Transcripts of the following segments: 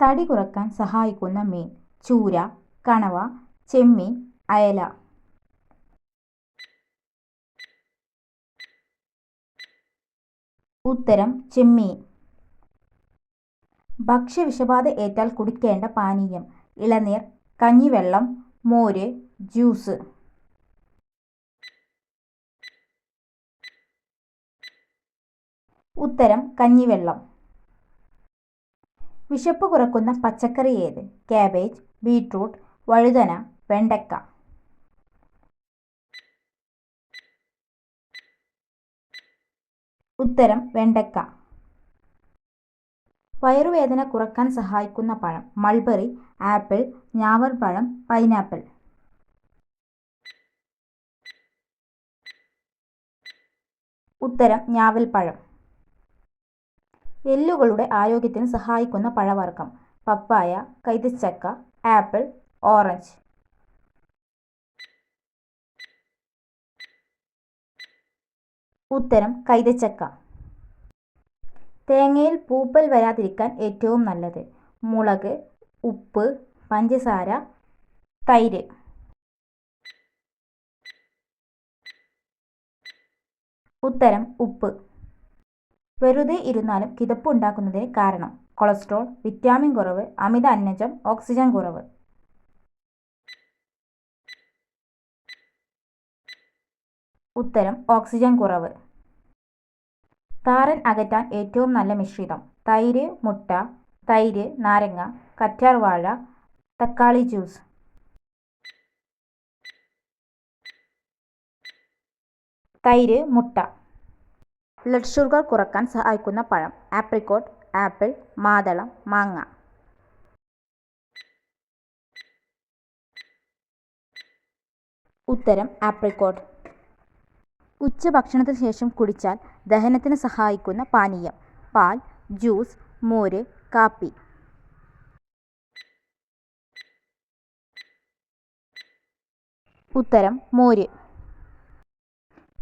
തടി കുറയ്ക്കാൻ സഹായിക്കുന്ന മീൻ ചൂര കണവ ചെമ്മീൻ അയല. ഉത്തരം ചെമ്മീൻ. ഭക്ഷ്യവിഷബാധ ഏറ്റാൽ കുടിക്കേണ്ട പാനീയം ഇളനീർ കഞ്ഞിവെള്ളം മോര് ജ്യൂസ്. ഉത്തരം കഞ്ഞിവെള്ളം. വിശപ്പ് കുറക്കുന്ന പച്ചക്കറി ഏത്? കാബേജ് ബീട്രൂട്ട് വഴുതന വെണ്ടക്ക. ഉത്തരം വെണ്ടക്ക. വയറുവേദന കുറയ്ക്കാൻ സഹായിക്കുന്ന പഴം മൾബറി ആപ്പിൾ ഞാവർ പഴം പൈനാപ്പിൾ. ഉത്തരം ഞാവൽപ്പഴം എല്ലുകളുടെ ആരോഗ്യത്തിന് സഹായിക്കുന്ന പഴവർഗം. പപ്പായ കൈതച്ചക്ക ആപ്പിൾ ഓറഞ്ച്. ഉത്തരം കൈതച്ചക്ക. തേങ്ങയിൽ പൂപ്പൽ വരാതിരിക്കാൻ ഏറ്റവും നല്ലത്. മുളക് ഉപ്പ് പഞ്ചസാര തൈര്. ഉത്തരം ഉപ്പ്. വെറുതെ ഇരുന്നാലും കിതപ്പ് ഉണ്ടാക്കുന്നതിന് കാരണം കൊളസ്ട്രോൾ വിറ്റാമിൻ കുറവ് അമിത അന്നജം ഓക്സിജൻ കുറവ്. ഉത്തരം ഓക്സിജൻ കുറവ്. താരൻ അകറ്റാൻ ഏറ്റവും നല്ല മിശ്രിതം. തൈര് മുട്ട തൈര് നാരങ്ങ കറ്റാർ വാഴ തക്കാളി ജ്യൂസ്. തൈര് മുട്ട. ബ്ലഡ് ഷുഗർ കുറയ്ക്കാൻ സഹായിക്കുന്ന പഴം. ആപ്രിക്കോട്ട് ആപ്പിൾ മാതളം മാങ്ങ. ഉത്തരം ആപ്രിക്കോട്ട്. ഉച്ചഭക്ഷണത്തിന് ശേഷം കുടിച്ചാൽ ദഹനത്തിന് സഹായിക്കുന്ന പാനീയം. പാൽ ജ്യൂസ് മോര് കാപ്പി. ഉത്തരം മോര്.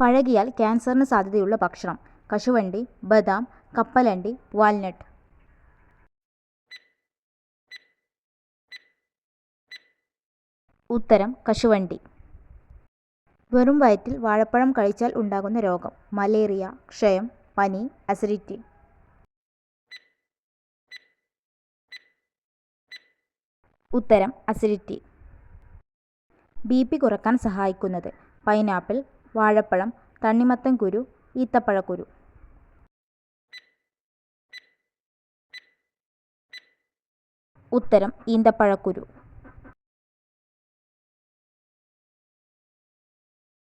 പഴകിയാൽ ക്യാൻസറിന് സാധ്യതയുള്ള ഭക്ഷണം. കശുവണ്ടി ബദാം കപ്പലണ്ടി വാൽനട്ട്. ഉത്തരം കശുവണ്ടി. വെറും വയറ്റിൽ വാഴപ്പഴം കഴിച്ചാൽ ഉണ്ടാകുന്ന രോഗം. മലേറിയ ക്ഷയം പനി അസിഡിറ്റി. ഉത്തരം അസിഡിറ്റി. ബി പി കുറയ്ക്കാൻ സഹായിക്കുന്നത്. പൈനാപ്പിൾ വാഴപ്പഴം തണ്ണിമത്തൻ കുരു ഈത്തപ്പഴക്കുരു ഉത്തരം ഈന്തപ്പഴക്കുരു.